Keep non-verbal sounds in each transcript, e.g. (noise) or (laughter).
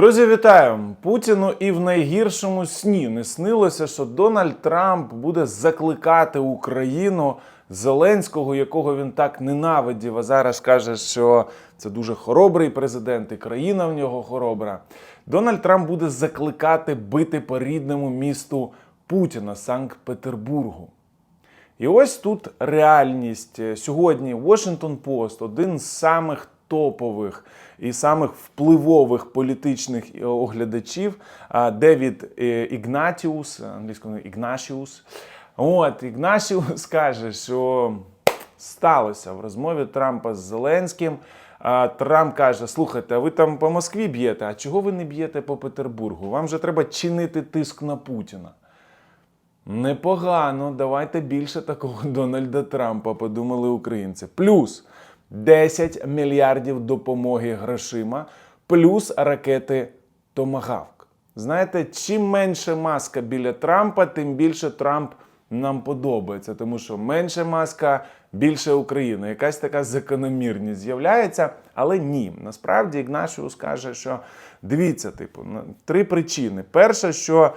Друзі, вітаю! Путіну і в найгіршому сні не снилося, що Дональд Трамп буде закликати Україну Зеленського, якого він так ненавидів, а зараз каже, що це дуже хоробрий президент, і країна в нього хоробра. Дональд Трамп буде закликати бити по рідному місту Путіна Санкт-Петербургу. І ось тут реальність. Сьогодні Washington Post, один з самих топових і самих впливових політичних е, оглядачів, Девід е, Ігнатіус, англійською Ігнашіус. От Ігнашіус (laughs) каже, що сталося в розмові Трампа з Зеленським. Трамп каже: слухайте, а ви там по Москві б'єте, а чого ви не б'єте по Петербургу? Вам же треба чинити тиск на Путіна. Непогано, давайте більше такого (laughs) Дональда Трампа, подумали українці. Плюс 10 мільярдів допомоги грошима, плюс ракети Томагавк. Знаєте, чим менше маска біля Трампа, тим більше Трамп нам подобається, тому що менше маска, більше Україна. Якась така закономірність з'являється, але ні. Насправді Ігнашіус каже, що дивіться, типу, три причини. Перша, що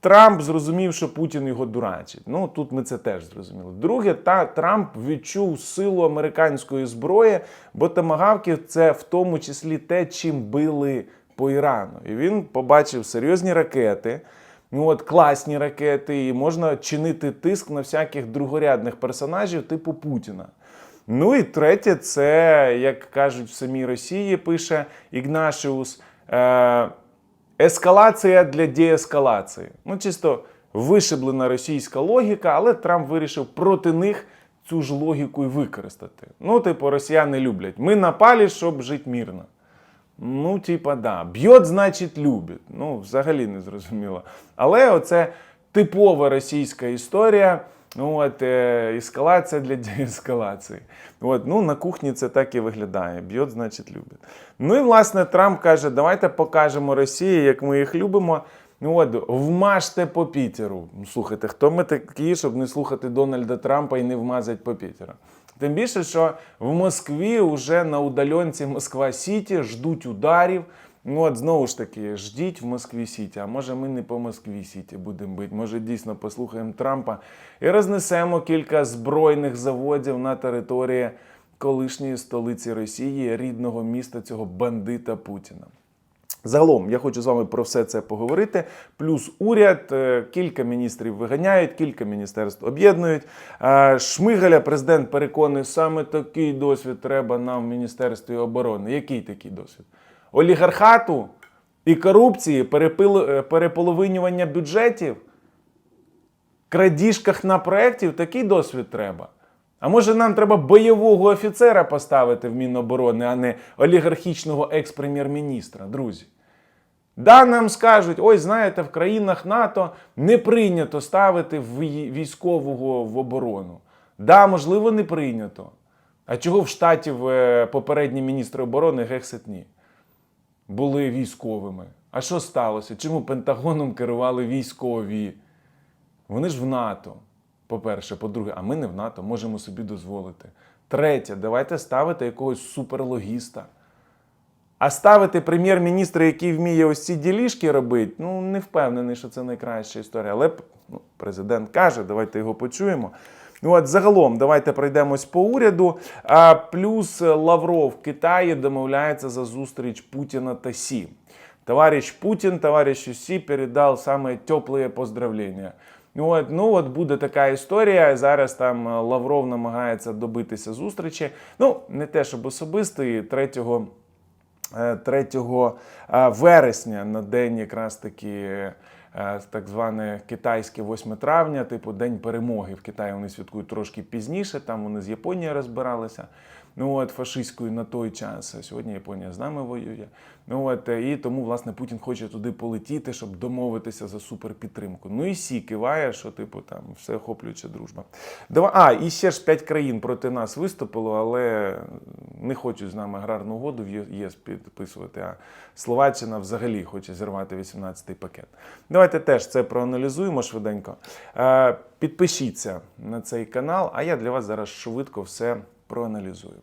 Трамп зрозумів, що Путін його дурачить. Ну тут ми це теж зрозуміли. Друге, та Трамп відчув силу американської зброї, бо томагавки це в тому числі те, чим били по Ірану. І він побачив серйозні ракети. Ну от класні ракети, і можна чинити тиск на всяких другорядних персонажів типу Путіна. Ну і третє, це, як кажуть в самій Росії, пише Ігнашіус. Е- Ескалація для деескалації. Ну, чисто вишиблена російська логіка, але Трамп вирішив проти них цю ж логіку і використати. Ну, типу, росіяни люблять. Ми напали, щоб жити мирно. Ну, типа, да. Б'єт, значить, любить. Ну, взагалі не зрозуміло. Але оце типова російська історія. Ну, от, е, ескалація для (laughs) деескалації. От, ну, на кухні це так і виглядає. Б'єт, значить, любить. Ну і власне Трамп каже: давайте покажемо Росії, як ми їх любимо. Ну от, вмажте по Пітеру. Ну, Слухайте, хто ми такі, щоб не слухати Дональда Трампа і не вмазати по Пітеру? Тим більше, що в Москві вже на удаленці Москва Сіті ждуть ударів. Ну от знову ж таки, ждіть в Москві Сіті. А може ми не по Москві Сіті будемо бити. Може дійсно послухаємо Трампа і рознесемо кілька збройних заводів на території колишньої столиці Росії, рідного міста цього бандита Путіна. Загалом я хочу з вами про все це поговорити. Плюс уряд, е, кілька міністрів виганяють, кілька міністерств об'єднують. Е, Шмигаля президент переконує, саме такий досвід треба нам в Міністерстві оборони. Який такий досвід? Олігархату і корупції, е, переполовинювання бюджетів, крадіжках на проєктів такий досвід треба. А може нам треба бойового офіцера поставити в Міноборони, а не олігархічного екс-прем'єр-міністра, друзі? Да, нам скажуть, ой, знаєте, в країнах НАТО не прийнято ставити вій- військового в оборону. Да, можливо, не прийнято. А чого в штатів е, попередні міністри оборони гексетні? Були військовими. А що сталося? Чому Пентагоном керували військові? Вони ж в НАТО. По-перше, по-друге, а ми не в НАТО, можемо собі дозволити. Третє, давайте ставити якогось суперлогіста. А ставити прем'єр-міністра, який вміє ось ці ділішки робити, ну не впевнений, що це найкраща історія. Але ну, президент каже, давайте його почуємо. Ну от загалом, давайте пройдемось по уряду. А, плюс Лавров в Китаї домовляється за зустріч Путіна та Сі. Товарищ Путін, товарищу Сі передав саме теплі поздравлення. Ну от, ну от буде така історія. Зараз там Лавров намагається добитися зустрічі. Ну, не те, щоб особистої, 3 е, 3 е, вересня на день якраз таки так зване китайське 8 травня, типу День перемоги в Китаї вони святкують трошки пізніше, там вони з Японією розбиралися. Ну от фашистською на той час. Сьогодні Японія з нами воює. Ну от е, і тому власне Путін хоче туди полетіти, щоб домовитися за суперпідтримку. Ну і сі киває, що типу там все охоплююча дружба. Давай, а і ще ж п'ять країн проти нас виступило, але не хочуть з нами аграрну угоду в ЄС підписувати. А Словаччина взагалі хоче зірвати 18-й пакет. Давайте теж це проаналізуємо швиденько. Е, Підпишіться на цей канал, а я для вас зараз швидко все проаналізую.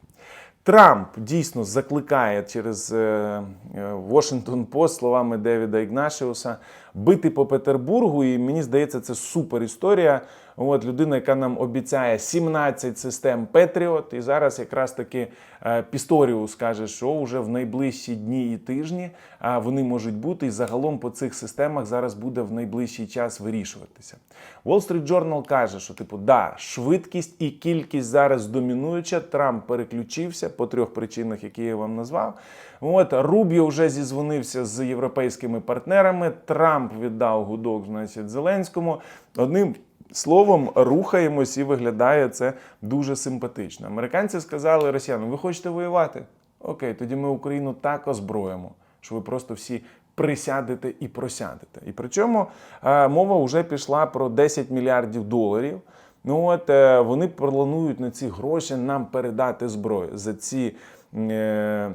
Трамп дійсно закликає через е, е, Washington Post словами Девіда Ігнашіуса бити по Петербургу. І мені здається, це супер історія. От людина, яка нам обіцяє 17 систем Петріот, і зараз якраз таки е, Пісторіус каже, що вже в найближчі дні і тижні вони можуть бути, і загалом по цих системах зараз буде в найближчий час вирішуватися. Wall Street Journal каже, що типу, да, швидкість і кількість зараз домінуюча. Трамп переключився по трьох причинах, які я вам назвав. От Рубіо вже зізвонився з європейськими партнерами. Трамп віддав гудок, значить, Зеленському. Одним Словом, рухаємось і виглядає це дуже симпатично. Американці сказали росіянам: ви хочете воювати? Окей, тоді ми Україну так озброїмо, що ви просто всі присядете і просядете. І причому е, мова вже пішла про 10 мільярдів доларів. Ну от е, вони планують на ці гроші нам передати зброю за ці, е,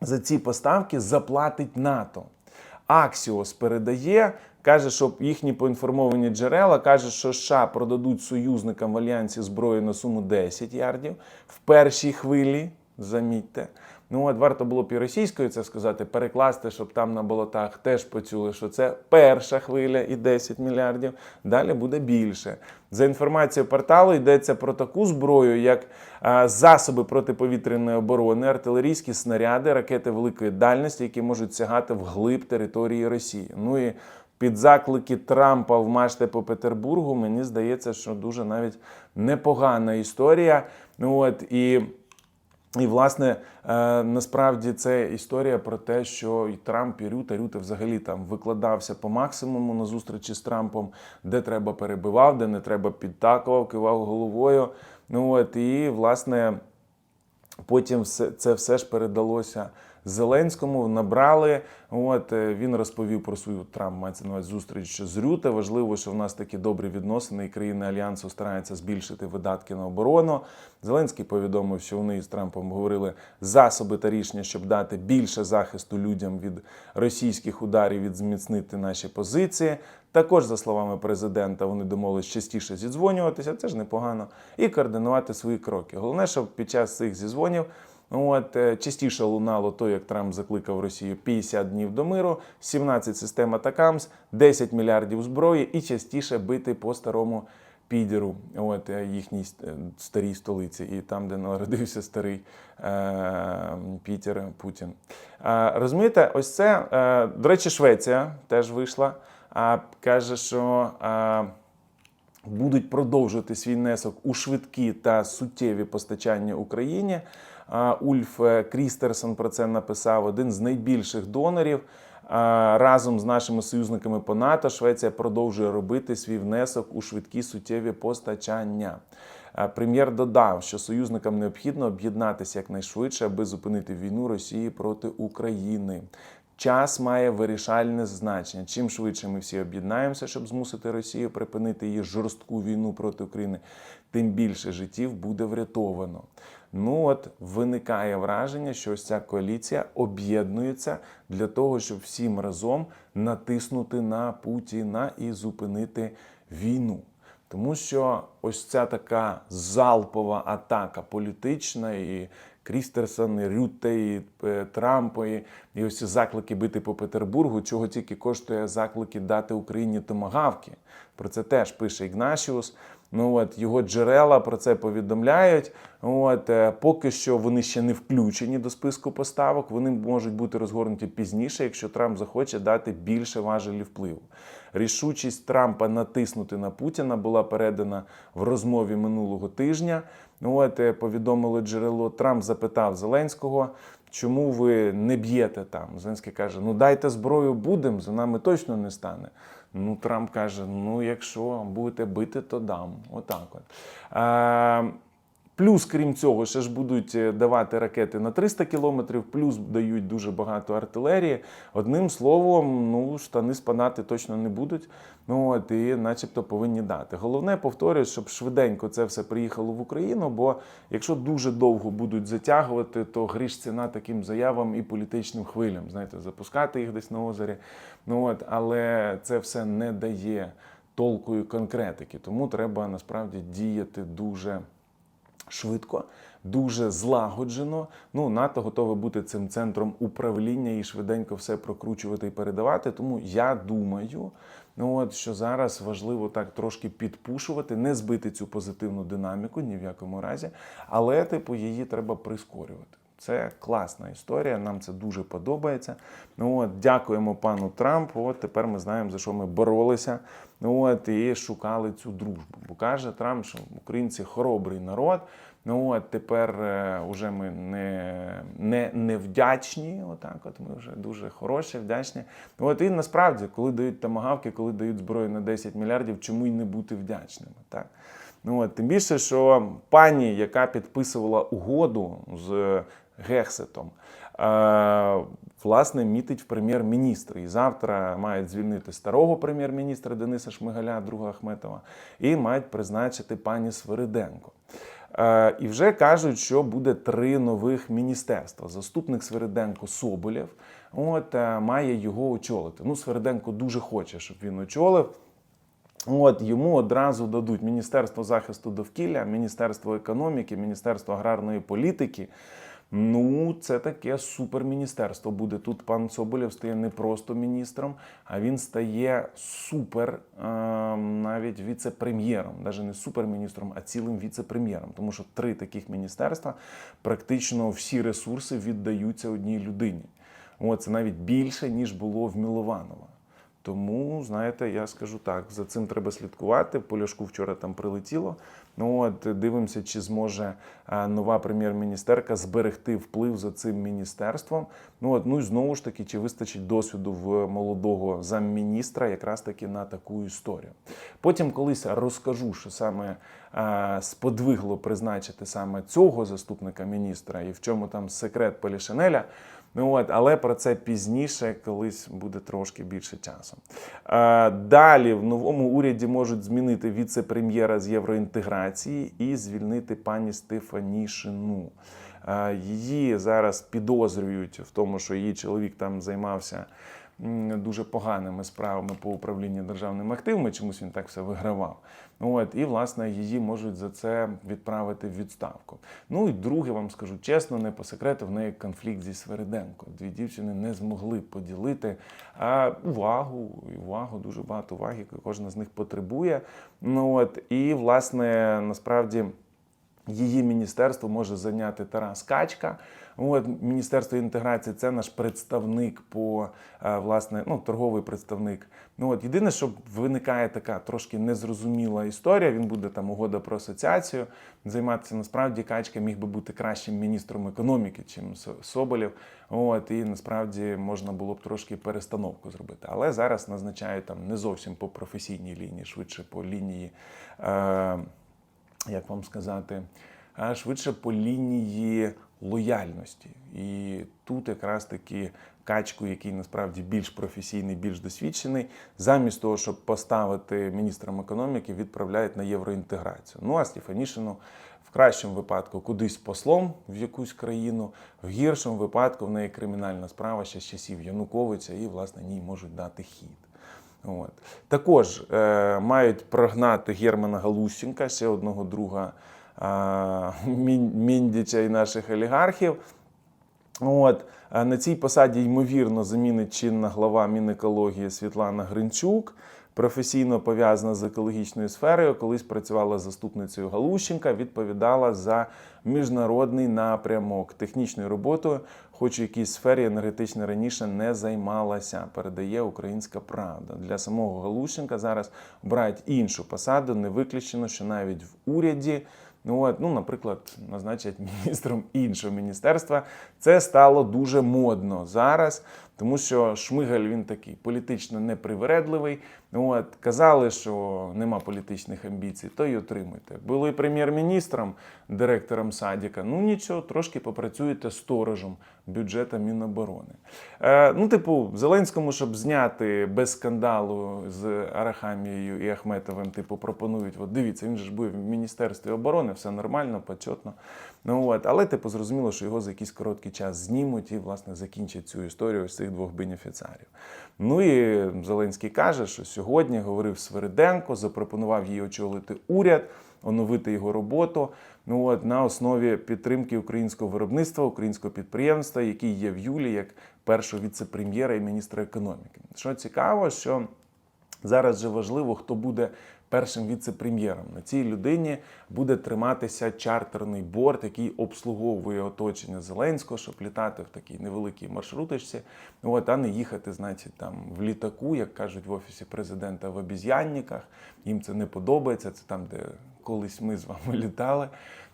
за ці поставки заплатить НАТО. Аксіос передає, каже, що їхні поінформовані джерела каже, що США продадуть союзникам в альянсі зброю на суму 10 ярдів в першій хвилі. Замітьте. Ну от варто було б і російською це сказати, перекласти, щоб там на болотах теж почули, що це перша хвиля і 10 мільярдів. Далі буде більше. За інформацією порталу йдеться про таку зброю, як засоби протиповітряної оборони, артилерійські снаряди, ракети великої дальності, які можуть сягати вглиб території Росії. Ну і під заклики Трампа вмажте по Петербургу, мені здається, що дуже навіть непогана історія. Ну от і. І, власне, е, насправді це історія про те, що і Трамп, і Рюта, Рюта взагалі там викладався по максимуму на зустрічі з Трампом, де треба перебивав, де не треба підтакував, кивав головою. Ну от і власне потім все це все ж передалося Зеленському. Набрали. От е, він розповів про свою Трамп мається на увазі зустріч з Рюте. Важливо, що в нас такі добрі відносини, і країни альянсу стараються збільшити видатки на оборону. Зеленський повідомив, що вони з Трампом говорили засоби та рішення, щоб дати більше захисту людям від російських ударів, від зміцнити наші позиції. Також, за словами президента, вони домовились частіше зідзвонюватися, це ж непогано, і координувати свої кроки. Головне, щоб під час цих зізвонів. От е, частіше лунало то, як Трамп закликав Росію 50 днів до миру, 17 систем Атакамс, 10 мільярдів зброї і частіше бити по старому підіру, от е, їхній е, старій столиці, і там, де народився старий е, Пітер Путін. Е, розумієте, ось це е, до речі, Швеція теж вийшла, а каже, що. Е, Будуть продовжувати свій внесок у швидкі та суттєві постачання Україні. Ульф Крістерсон про це написав один з найбільших донорів. Разом з нашими союзниками по НАТО Швеція продовжує робити свій внесок у швидкі суттєві постачання. Прем'єр додав, що союзникам необхідно об'єднатися якнайшвидше, аби зупинити війну Росії проти України. Час має вирішальне значення. Чим швидше ми всі об'єднаємося, щоб змусити Росію припинити її жорстку війну проти України, тим більше життів буде врятовано. Ну от виникає враження, що ось ця коаліція об'єднується для того, щоб всім разом натиснути на Путіна і зупинити війну. Тому що ось ця така залпова атака політична і Крістерсон, і Рютте, і е, Трампа, і, і ось ці заклики бити по Петербургу, чого тільки коштує заклики дати Україні томагавки. Про це теж пише Ігнашіус. Ну от його джерела про це повідомляють. От е, поки що вони ще не включені до списку поставок. Вони можуть бути розгорнуті пізніше, якщо Трамп захоче дати більше важелі впливу. Рішучість Трампа натиснути на Путіна була передана в розмові минулого тижня. От е, повідомило джерело. Трамп запитав Зеленського. Чому ви не б'єте там? Зеленський каже: Ну дайте зброю, будемо, за нами точно не стане. Ну, Трамп каже: ну, якщо будете бити, то дам. Отак от. Е, Плюс, крім цього, ще ж будуть е, давати ракети на 300 кілометрів, плюс дають дуже багато артилерії. Одним словом, ну штани спадати точно не будуть. Ну от і, начебто, повинні дати. Головне, повторюю, щоб швиденько це все приїхало в Україну. Бо якщо дуже довго будуть затягувати, то гріш ціна таким заявам і політичним хвилям. Знаєте, запускати їх десь на озері. Ну от, але це все не дає толку і конкретики. Тому треба насправді діяти дуже швидко, дуже злагоджено. Ну, НАТО готове бути цим центром управління і швиденько все прокручувати і передавати. Тому я думаю, ну от що зараз важливо так трошки підпушувати, не збити цю позитивну динаміку ні в якому разі, але типу її треба прискорювати. Це класна історія, нам це дуже подобається. Ну от, дякуємо пану Трампу. От тепер ми знаємо, за що ми боролися. Ну от і шукали цю дружбу. Бо каже Трамп, що українці хоробрий народ. Ну от тепер е, уже ми не, не, не вдячні. Отак, от ми вже дуже хороші, вдячні. От і насправді, коли дають тамагавки, коли дають зброю на 10 мільярдів, чому й не бути вдячними? Так. Ну, от, тим більше, що пані, яка підписувала угоду з Гексетом, власне, мітить в прем'єр-міністри. І завтра мають звільнити старого прем'єр-міністра Дениса Шмигаля, друга Ахметова, і мають призначити пані Свириденко. Е, І вже кажуть, що буде три нових міністерства. Заступник Свириденко Соболєв от, е, має його очолити. Ну, Свириденко дуже хоче, щоб він очолив. От йому одразу дадуть Міністерство захисту довкілля, Міністерство економіки, Міністерство аграрної політики. Ну, це таке суперміністерство буде. Тут пан Соболєв стає не просто міністром, а він стає супер е, навіть віце-прем'єром, навіть не суперміністром, а цілим віце-прем'єром. Тому що три таких міністерства практично всі ресурси віддаються одній людині. От, це навіть більше, ніж було в Мілованова. Тому, знаєте, я скажу так: за цим треба слідкувати. Поляшку вчора там прилетіло. Ну от дивимося, чи зможе нова прем'єр-міністерка зберегти вплив за цим міністерством. Ну от ну і знову ж таки, чи вистачить досвіду в молодого замміністра якраз таки на таку історію. Потім колись розкажу, що саме а, сподвигло призначити саме цього заступника міністра і в чому там секрет Полішинеля. Ну от, але про це пізніше, колись буде трошки більше часу. Е, Далі в новому уряді можуть змінити віце-прем'єра з євроінтеграції і звільнити пані Стефанішину. Е, Її зараз підозрюють в тому, що її чоловік там займався дуже поганими справами по управлінню державними активами. Чомусь він так все вигравав. От і власне її можуть за це відправити в відставку. Ну і друге, вам скажу чесно, не по секрету, в неї конфлікт зі Свериденко. Дві дівчини не змогли поділити а, увагу, увагу, дуже багато уваги, кожна з них потребує. Ну от і власне насправді. Її міністерство може зайняти Тарас Качка. От Міністерство інтеграції це наш представник по е, власне, ну, торговий представник. Ну от єдине, що виникає така трошки незрозуміла історія. Він буде там угода про асоціацію займатися. Насправді Качка міг би бути кращим міністром економіки, чим Со- Соболєв. От і насправді можна було б трошки перестановку зробити. Але зараз назначають там не зовсім по професійній лінії, швидше по лінії. Е- як вам сказати, швидше по лінії лояльності. І тут якраз таки качку, який насправді більш професійний, більш досвідчений, замість того, щоб поставити міністром економіки, відправляють на євроінтеграцію. Ну а Стефанішину в кращому випадку кудись послом в якусь країну, в гіршому випадку в неї кримінальна справа ще з часів Януковича, і власне ній можуть дати хід. От. Також е, мають прогнати Германа Галущенка, ще одного друга е, Міндіча і наших олігархів. От. На цій посаді, ймовірно, замінить чинна глава Мінекології Світлана Гринчук. Професійно пов'язана з екологічною сферою, колись працювала заступницею Галущенка, відповідала за міжнародний напрямок технічною роботою, хоч у якійсь сфері енергетично раніше не займалася, передає Українська Правда. Для самого Галущенка зараз обирають іншу посаду, не виключено, що навіть в уряді. Ну, от, ну, наприклад, назначать (laughs) міністром іншого міністерства. Це стало дуже модно зараз, тому що Шмигаль він такий політично непривередливий. От, казали, що нема політичних амбіцій, то й отримуйте. Були прем'єр-міністром, директором садіка. Ну нічого, трошки попрацюєте сторожем бюджета Міноборони. Е, ну, типу, Зеленському, щоб зняти без скандалу з Арахамією і Ахметовим, типу, пропонують: от дивіться, він же ж був в Міністерстві оборони, все нормально, почетно. Ну от, але типу зрозуміло, що його за якийсь короткий час знімуть і власне закінчать цю історію ось цих двох бенефіціарів. Ну і Зеленський каже, що сьогодні говорив Свериденко, запропонував їй очолити уряд, оновити його роботу. Ну от на основі підтримки українського виробництва, українського підприємства, який є в Юлі як першого віце-прем'єра і міністра економіки. Що цікаво, що Зараз же важливо, хто буде першим віце-прем'єром. На цій людині буде триматися чартерний борт, який обслуговує оточення Зеленського, щоб літати в такій невеликій маршруточці, от, а не їхати, значить, там в літаку, як кажуть в офісі президента в обіз'янниках. Їм це не подобається. Це там, де колись ми з вами (laughs) літали.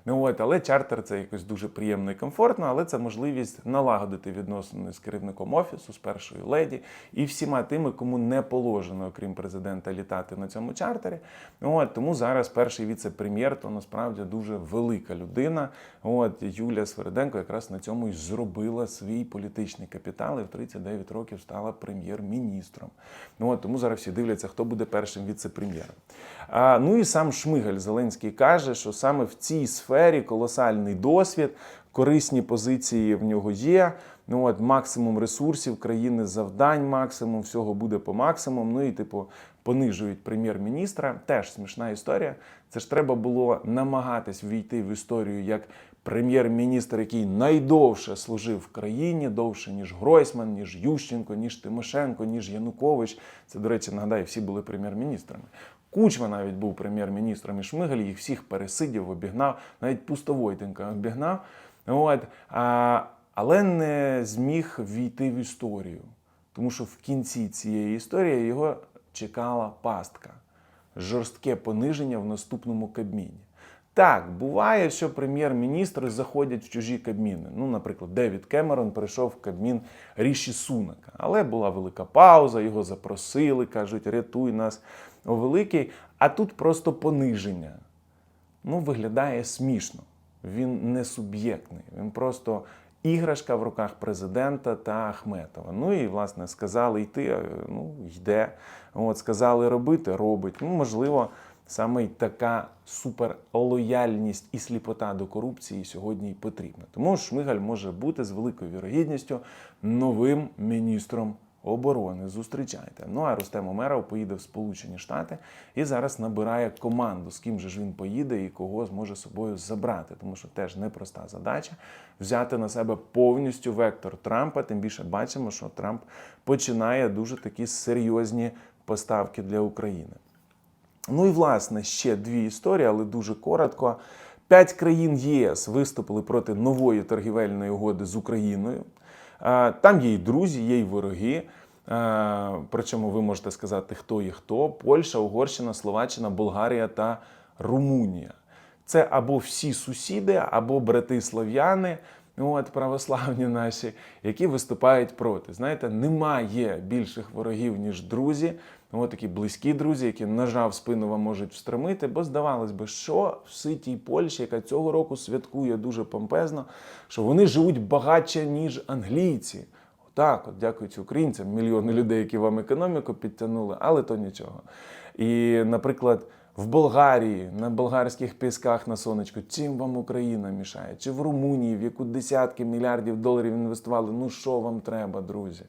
Ну от, але чартер це якось дуже приємно і комфортно, але це можливість налагодити відносини з керівником офісу, з першою леді і всіма тими, кому не положено, окрім президента, літати на цьому чартері. От, тому зараз перший віце-прем'єр то насправді дуже велика людина. От Юлія Свериденко якраз на цьому і зробила свій політичний капітал і в 39 років стала прем'єр-міністром. Ну от тому зараз всі дивляться, хто буде першим віце-прем'єром. Ну і сам Шмигаль Зеленський каже, що саме в цій сфері колосальний досвід, корисні позиції в нього є. Ну от максимум ресурсів країни, завдань, максимум всього буде по максимуму. Ну і типу понижують прем'єр-міністра. Теж смішна історія. Це ж треба було намагатись війти в історію як прем'єр-міністр, який найдовше служив в країні, довше ніж Гройсман, ніж Ющенко, ніж Тимошенко, ніж Янукович. Це, до речі, нагадаю, всі були прем'єр-міністрами. Кучма навіть був прем'єр-міністром і Шмигаль їх всіх пересидів, обігнав, навіть Пустовойтенка обігнав. От, а, але не зміг війти в історію. Тому що в кінці цієї історії його чекала пастка, жорстке пониження в наступному кабміні. Так, буває, що прем'єр-міністри заходять в чужі кабміни. Ну, наприклад, Девід Кемерон прийшов в кабмін Ріші Сунака. Але була велика пауза, його запросили, кажуть, рятуй нас великий. А тут просто пониження. Ну, виглядає смішно. Він не суб'єктний. Він просто іграшка в руках президента та Ахметова. Ну і, власне, сказали йти, ну, йде. От, сказали робити, робить. Ну, можливо, саме й така суперлояльність і сліпота до корупції сьогодні й потрібна. Тому Шмигаль може бути з великою вірогідністю новим міністром оборони. Зустрічайте. Ну а Рустем Умеров поїде в Сполучені Штати і зараз набирає команду, з ким же ж він поїде і кого зможе собою забрати. Тому що теж непроста задача взяти на себе повністю вектор Трампа. Тим більше бачимо, що Трамп починає дуже такі серйозні поставки для України. Ну і власне ще дві історії, але дуже коротко. П'ять країн ЄС виступили проти нової торгівельної угоди з Україною. Е, Там є і друзі, є і вороги. Е, Причому ви можете сказати, хто є хто: Польща, Угорщина, Словаччина, Болгарія та Румунія. Це або всі сусіди, або брати слав'яни, от православні наші, які виступають проти. Знаєте, немає більших ворогів, ніж друзі. От такі близькі друзі, які ножа в спину вам можуть встромити, бо здавалось би, що в ситій Польщі, яка цього року святкує дуже помпезно, що вони живуть багатше, ніж англійці. Отак, от дякуючи українцям, мільйони людей, які вам економіку підтягнули, але то нічого. І, наприклад, в Болгарії, на болгарських пісках на сонечку, чим вам Україна мішає? Чи в Румунії, в яку десятки мільярдів доларів інвестували? Ну що вам треба, друзі?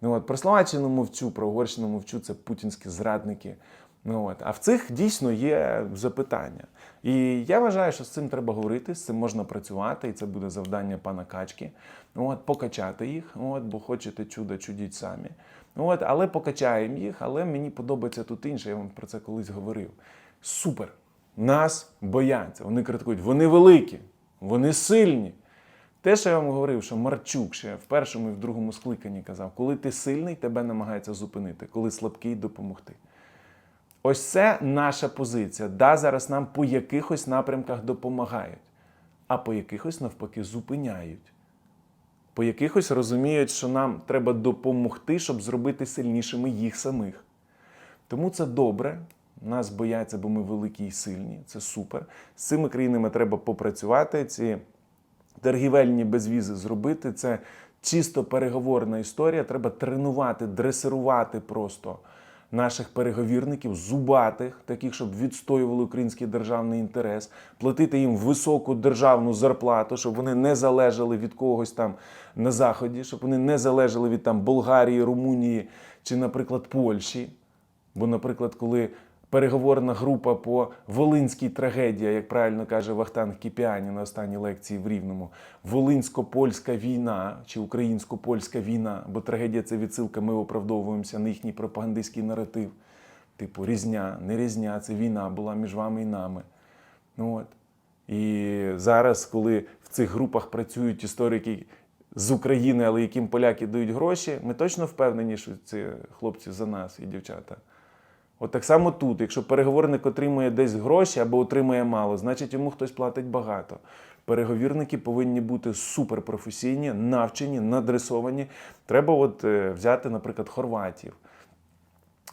Ну от про Словаччину мовчу, про Угорщину мовчу, це путінські зрадники. Ну от, а в цих дійсно є запитання. І я вважаю, що з цим треба говорити, з цим можна працювати, і це буде завдання пана Качки. Ну, От, покачати їх, от, бо хочете чудо, чудіть самі. От, але покачаємо їх, але мені подобається тут інше, я вам про це колись говорив. Супер! Нас бояться. Вони критикують, вони великі, вони сильні. Те, що я вам говорив, що Марчук ще в першому і в другому скликанні казав, коли ти сильний, тебе намагаються зупинити, коли слабкий допомогти. Ось це наша позиція. Да, зараз нам по якихось напрямках допомагають, а по якихось навпаки зупиняють. По якихось розуміють, що нам треба допомогти, щоб зробити сильнішими їх самих. Тому це добре. Нас бояться, бо ми великі і сильні. Це супер. З цими країнами треба попрацювати. Ці торгівельні безвізи зробити. Це чисто переговорна історія. Треба тренувати, дресирувати просто наших переговірників, зубатих, таких, щоб відстоювали український державний інтерес, платити їм високу державну зарплату, щоб вони не залежали від когось там на заході, щоб вони не залежали від там Болгарії, Румунії чи, наприклад, Польщі. Бо, наприклад, коли переговорна група по Волинській трагедії, як правильно каже Вахтанг Кіпіані на останній лекції в Рівному, Волинсько-польська війна чи українсько-польська війна, бо трагедія це відсилка, ми оправдовуємося на їхній пропагандистський наратив. Типу, різня, не різня, це війна була між вами і нами. Ну, от. І зараз, коли в цих групах працюють історики з України, але яким поляки дають гроші, ми точно впевнені, що ці хлопці за нас і дівчата. От так само тут, якщо переговорник отримує десь гроші або отримує мало, значить йому хтось платить багато. Переговірники повинні бути суперпрофесійні, навчені, надресовані. Треба от е, взяти, наприклад, хорватів,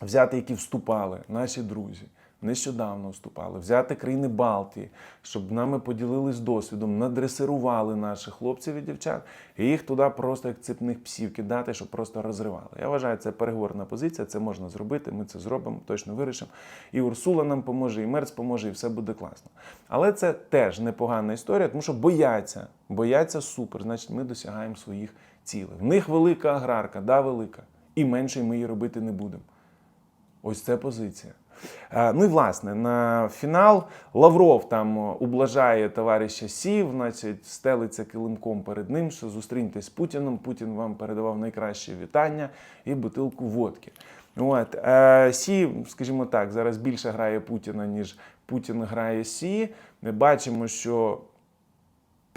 взяти, які вступали, наші друзі. Нещодавно вступали, взяти країни Балтії, щоб нами поділились досвідом, надресирували наших хлопців і дівчат, і їх туди просто як цепних псів кидати, щоб просто розривали. Я вважаю, це переговорна позиція, це можна зробити. Ми це зробимо, точно вирішимо. І Урсула нам поможе, і Мерц поможе, і все буде класно. Але це теж непогана історія, тому що бояться, бояться супер. Значить, ми досягаємо своїх цілей. В них велика аграрка, да, велика, і менше ми її робити не будемо. Ось це позиція. Е, Ну і власне на фінал Лавров там о, ублажає товариша Сів, значить, стелиться килимком перед ним, що зустріньтесь з Путіном. Путін вам передавав найкращі вітання і бутилку водки. От е, Сі, скажімо так, зараз більше грає Путіна, ніж Путін грає Сі. Ми бачимо, що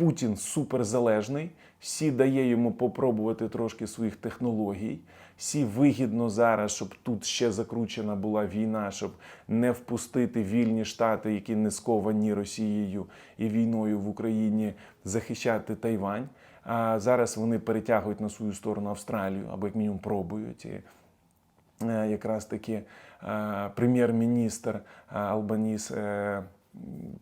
Путін суперзалежний. Сі дає йому попробувати трошки своїх технологій. Сі вигідно зараз, щоб тут ще закручена була війна, щоб не впустити вільні штати, які не сковані Росією і війною в Україні, захищати Тайвань. А зараз вони перетягують на свою сторону Австралію або як мінімум пробують. І е, якраз таки е, прем'єр-міністр е, Албаніс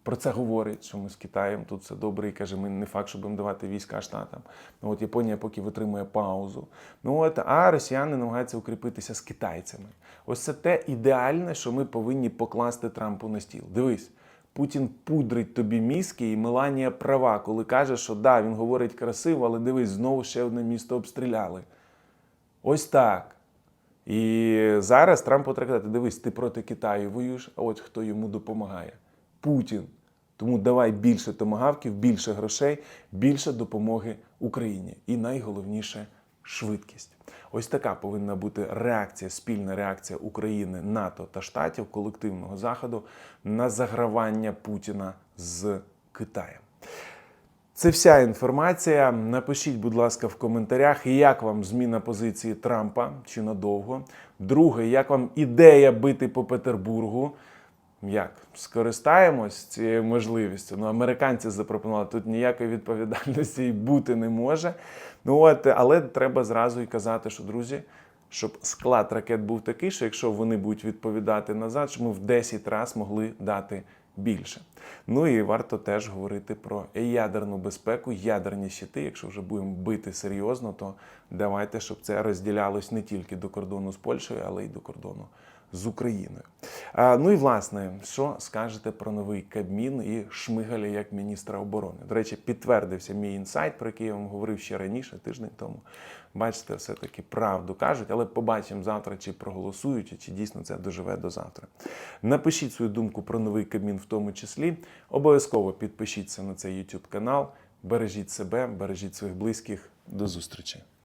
про це говорить, що ми з Китаєм тут все добре і каже, ми не факт, що будемо давати війська штатам. Ну от Японія поки витримує паузу. Ну от, а росіяни намагаються укріпитися з китайцями. Ось це те ідеальне, що ми повинні покласти Трампу на стіл. Дивись. Путін пудрить тобі мізки, і Меланія права, коли каже, що да, він говорить красиво, але дивись, знову ще одне місто обстріляли. Ось так. І зараз Трамп казати, дивись, ти проти Китаю воюєш, а от хто йому допомагає. Путін. Тому давай більше томагавків, більше грошей, більше допомоги Україні. І найголовніше швидкість. Ось така повинна бути реакція, спільна реакція України, НАТО та штатів колективного заходу на загравання Путіна з Китаєм. Це вся інформація. Напишіть, будь ласка, в коментарях, як вам зміна позиції Трампа чи надовго. Друге, як вам ідея бити по Петербургу? Як скористаємось цією можливістю? Ну, американці запропонували тут ніякої відповідальності і бути не може. Ну от, але треба зразу і казати, що друзі, щоб склад ракет був такий, що якщо вони будуть відповідати назад, щоб ми в 10 разів могли дати більше. Ну і варто теж говорити про ядерну безпеку, ядерні щити. Якщо вже будемо бити серйозно, то давайте, щоб це розділялось не тільки до кордону з Польщею, але й до кордону з Україною. Ну і власне, що скажете про новий Кабмін і Шмигаля як міністра оборони? До речі, підтвердився мій інсайт, про який я вам говорив ще раніше, тиждень тому. Бачите, все-таки правду кажуть, але побачимо завтра, чи проголосують, чи дійсно це доживе до завтра. Напишіть свою думку про новий Кабмін в тому числі. Обов'язково підпишіться на цей YouTube канал. Бережіть себе, бережіть своїх близьких. До зустрічі!